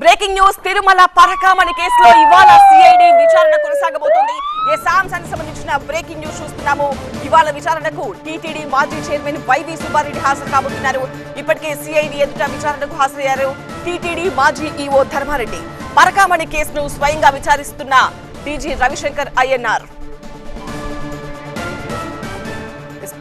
Breaking news Tirumala Parakamani కేసులో ఇవాళ CID విచారణ కొనసాగబోతోంది. ఏ సాంసన్ సంబంధించిన బ్రేకింగ్ న్యూస్ చూస్తున్నాము. ఇవాళ విచారణకు టీటీడీ మాజీ చైర్మన్ వైవి సుబ్బారెడ్డి హాజరు కాబోతున్నారు. ఇప్పటికే సిఐడి ఎదుట విచారణకు హాజరయ్యారు టీటీడీ మాజీ ఈఓ ధర్మారెడ్డి. పరకామణి కేసును స్వయంగా విచారిస్తున్న డీజీ రవిశంకర్ ఐఎన్ఆర్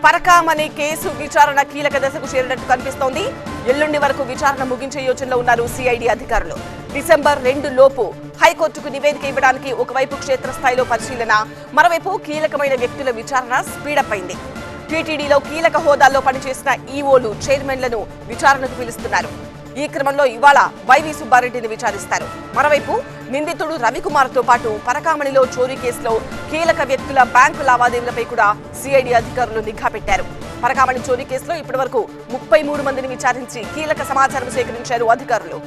పరకామణి కేసు విచారణ కీలక దశకు చేరినట్టు కనిపిస్తోంది. ఎల్లుండి వరకు విచారణ ముగించే యోచనలో ఉన్నారు సిఐడి అధికారులు. డిసెంబర్ రెండు లోపు హైకోర్టుకు నివేదిక ఇవ్వడానికి ఒకవైపు క్షేత్రస్థాయిలో పరిశీలన మరోవైపు కీలకమైన వ్యక్తుల విచారణ స్పీడప్ అయింది. టీటీడీలో కీలక హోదాల్లో పనిచేసిన ఈఓలు చైర్మన్లను విచారణకు పిలుస్తున్నారు. ఈ క్రమంలో ఇవాళ వైవి సుబ్బారెడ్డిని విచారిస్తారు. మరోవైపు నిందితుడు రవికుమార్తో పాటు పరకామణిలో చోరీ కేసులో కీలక వ్యక్తుల బ్యాంకు లావాదేవీలపై కూడా సిఐడి అధికారులు నిఘా పెట్టారు. పరకామణి చోరీ కేసులో ఇప్పటివరకు ముప్పై మూడు మందిని విచారించి కీలక సమాచారం సేకరించారు అధికారులు.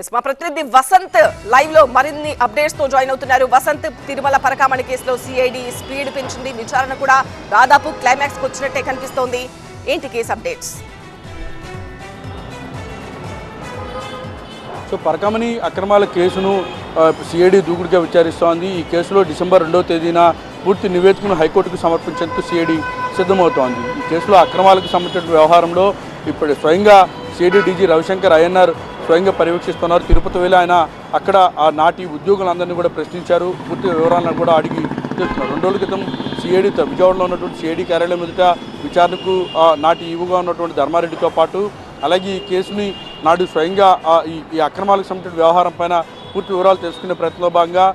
ఎస్, మా ప్రతినిధి వసంత్ లైవ్లో మరిన్ని అప్డేట్స్తో జాయిన్ అవుతున్నారు. వసంత్ తిరుమల పరకామణి కేసులో సిఐడి స్పీడ్ పెంచింది. విచారణ కూడా దాదాపు క్లైమాక్స్ వచ్చినట్టే కనిపిస్తోంది. ఏంటి కేసు అప్డేట్స్ సో పరకమణి అక్రమాల కేసును సిఐడి దూకుడుగా విచారిస్తోంది. ఈ కేసులో డిసెంబర్ రెండవ తేదీన పూర్తి నివేదికను హైకోర్టుకు సమర్పించేందుకు సిఐడి సిద్ధమవుతోంది. ఈ కేసులో అక్రమాలకు సంబంధించిన వ్యవహారంలో ఇప్పుడు స్వయంగా సిఐడి డీజీ రవిశంకర్ అయ్యన్నార్ స్వయంగా పర్యవేక్షిస్తున్నారు. తిరుపతి వెళ్ళి ఆయన అక్కడ ఆ నాటి ఉద్యోగులందరినీ కూడా ప్రశ్నించారు. పూర్తి వివరాలను కూడా అడిగి తెలుస్తున్నారు రెండు రోజుల క్రితం సిఐడి విజయవాడలో ఉన్నటువంటి సిఐడి కార్యాలయం ఎదుట విచారణకు ఆ, నాటి ఈవుగా ఉన్నటువంటి ధర్మారెడ్డితో పాటు అలాగే ఈ కేసుని నాడు స్వయంగా ఈ ఈ అక్రమాలకు సంబంధించిన వ్యవహారం పైన పూర్తి వివరాలు తెలుసుకునే ప్రయత్నంలో భాగంగా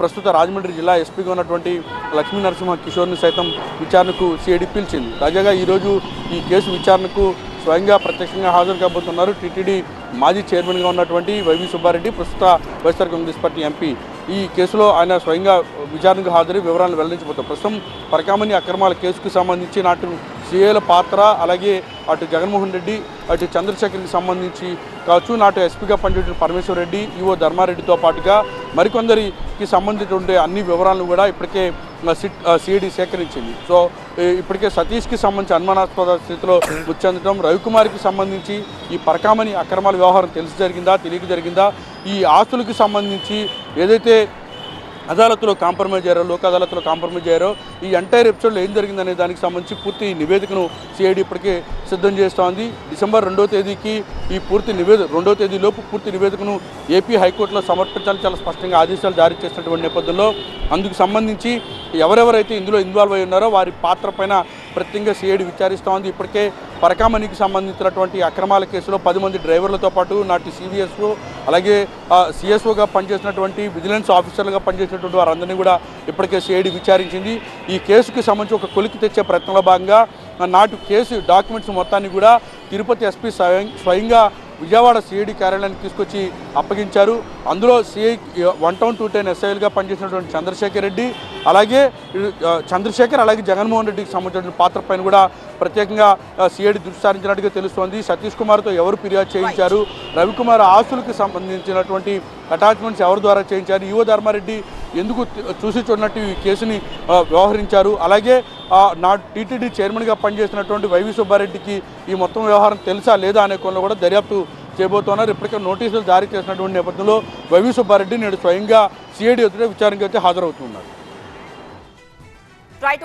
ప్రస్తుత రాజమండ్రి జిల్లా ఎస్పీగా ఉన్నటువంటి లక్ష్మీ నరసింహ కిషోర్ని సైతం విచారణకు సిఐడి పిలిచింది. తాజాగా ఈరోజు ఈ కేసు విచారణకు స్వయంగా ప్రత్యక్షంగా హాజరు కాబోతున్నారు టీటీడీ మాజీ చైర్మన్గా ఉన్నటువంటి వైవి సుబ్బారెడ్డి ప్రస్తుత వైఎస్ఆర్ కాంగ్రెస్ పార్టీ ఎంపీ. ఈ కేసులో ఆయన స్వయంగా విచారణకు హాజరై వివరాలను వెల్లడించబోతారు ప్రస్తుతం పరకామణి అక్రమాల కేసుకు సంబంధించి నాటు సీఏల పాత్ర అలాగే అటు జగన్మోహన్ రెడ్డి అటు చంద్రశేఖర్కి సంబంధించి కావచ్చు నాటు ఎస్పీగా పనిచేసిన పరమేశ్వర్ రెడ్డి ఈవో ధర్మారెడ్డితో పాటుగా మరికొందరికి సంబంధించినటువంటి అన్ని వివరాలను కూడా ఇప్పటికే సిట్ సిఐడి సేకరించింది. సో ఇప్పటికే సతీష్కి సంబంధించి అనుమానాస్పద స్థితిలో మృతి రవికుమార్కి సంబంధించి ఈ పరకామణి అక్రమాల వ్యవహారం తెలిసి జరిగిందా తెలియక జరిగిందా ఈ ఆస్తులకు సంబంధించి ఏదైతే అదాలత్లో కాంప్రమైజ్ అయ్యారో లోక్ అదాలత్లో కాంప్రమైజ్ అయ్యారో ఈ ఎంటైర్ ఎపిసోడ్లో ఏం జరిగిందనే దానికి సంబంధించి పూర్తి నివేదికను సిఐడి ఇప్పటికే సిద్ధం చేస్తోంది. డిసెంబర్ రెండో తేదీకి ఈ పూర్తి నివేదిక రెండో తేదీలోపు పూర్తి నివేదికను ఏపీ హైకోర్టులో సమర్పించాలని చాలా స్పష్టంగా ఆదేశాలు జారీ చేసినటువంటి నేపథ్యంలో అందుకు సంబంధించి ఎవరెవరైతే ఇందులో ఇన్వాల్వ్ అయి ఉన్నారో వారి పాత్ర పైన ప్రత్యేకంగా సిఐడి విచారిస్తోంది. ఇప్పటికే పరకామణికి సంబంధించినటువంటి అక్రమాల కేసులో పది మంది డ్రైవర్లతో పాటు నాటి సివిఎస్ఓ అలాగే సిఎస్ఓగా పనిచేసినటువంటి విజిలెన్స్ ఆఫీసర్లుగా పనిచేసినటువంటి వారందరినీ కూడా ఇప్పటికే సిఐడి విచారించింది. ఈ కేసుకి సంబంధించి ఒక కొలికి తెచ్చే ప్రయత్నంలో భాగంగా నాటు కేసు డాక్యుమెంట్స్ మొత్తాన్ని కూడా తిరుపతి ఎస్పీ స్వయం స్వయంగా విజయవాడ సిఐడి కార్యాలయానికి తీసుకొచ్చి అప్పగించారు. అందులో CI one town two ten ఎస్ఐలుగా పనిచేసినటువంటి చంద్రశేఖర్ రెడ్డి అలాగే చంద్రశేఖర్ అలాగే జగన్మోహన్ రెడ్డికి సంబంధించిన పాత్ర పైన కూడా ప్రత్యేకంగా సిఐడి దృష్టి సారించినట్టుగా తెలుస్తోంది. సతీష్ కుమార్తో ఎవరు ఫిర్యాదు చేయించారు? రవికుమార్ ఆస్తులకు సంబంధించినటువంటి అటాచ్మెంట్స్ ఎవరి ద్వారా చేయించారు? యువ ధర్మారెడ్డి ఎందుకు చూసి చూడనట్టు ఈ కేసుని వ్యవహరించారు? అలాగే నా టీటీడీ చైర్మన్గా పనిచేసినటువంటి వైవి సుబ్బారెడ్డికి ఈ మొత్తం వ్యవహారం తెలుసా లేదా అనే కొన్ని కూడా దర్యాప్తు చేయబోతున్నారు. ఇప్పటికే నోటీసులు జారీ చేసినటువంటి నేపథ్యంలో వైవి సుబ్బారెడ్డి నేడు స్వయంగా సిఐడి ఎదుట విచారణకి అయితే హాజరవుతున్నారు. రైట్